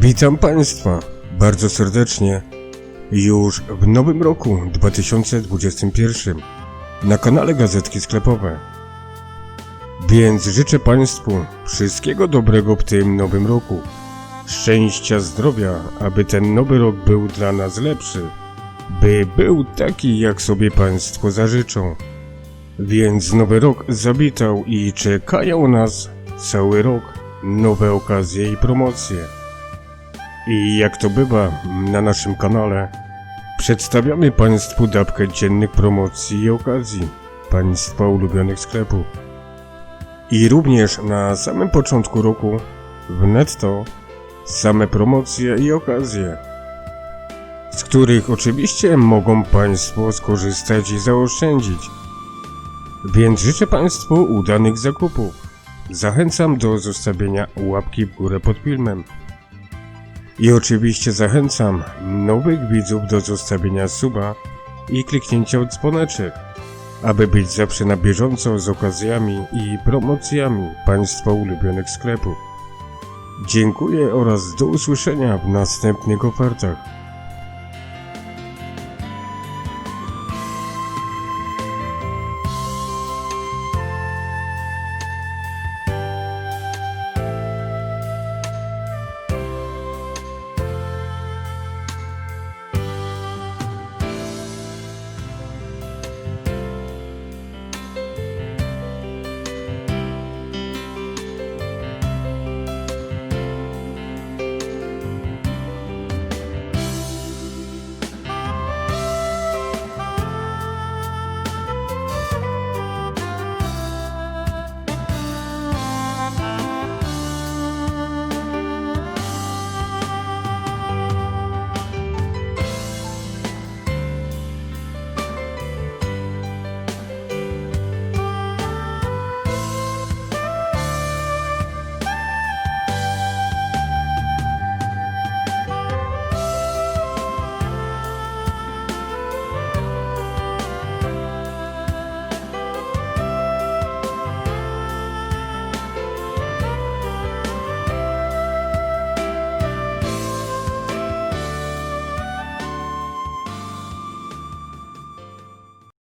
Witam Państwa bardzo serdecznie już w nowym roku 2021 na kanale Gazetki Sklepowe. Więc życzę Państwu wszystkiego dobrego w tym nowym roku. Szczęścia, zdrowia, aby ten nowy rok był dla nas lepszy, by był taki jak sobie Państwo zażyczą. Więc nowy rok zawitał i czekają nas cały rok nowe okazje i promocje. I jak to bywa na naszym kanale, przedstawiamy Państwu dawkę dziennych promocji i okazji Państwa ulubionych sklepów. I również na samym początku roku w netto same promocje i okazje, z których oczywiście mogą Państwo skorzystać i zaoszczędzić. Więc życzę Państwu udanych zakupów. Zachęcam do zostawienia łapki w górę pod filmem. I oczywiście zachęcam nowych widzów do zostawienia suba i kliknięcia dzwoneczek, aby być zawsze na bieżąco z okazjami i promocjami Państwa ulubionych sklepów. Dziękuję oraz do usłyszenia w następnych ofertach.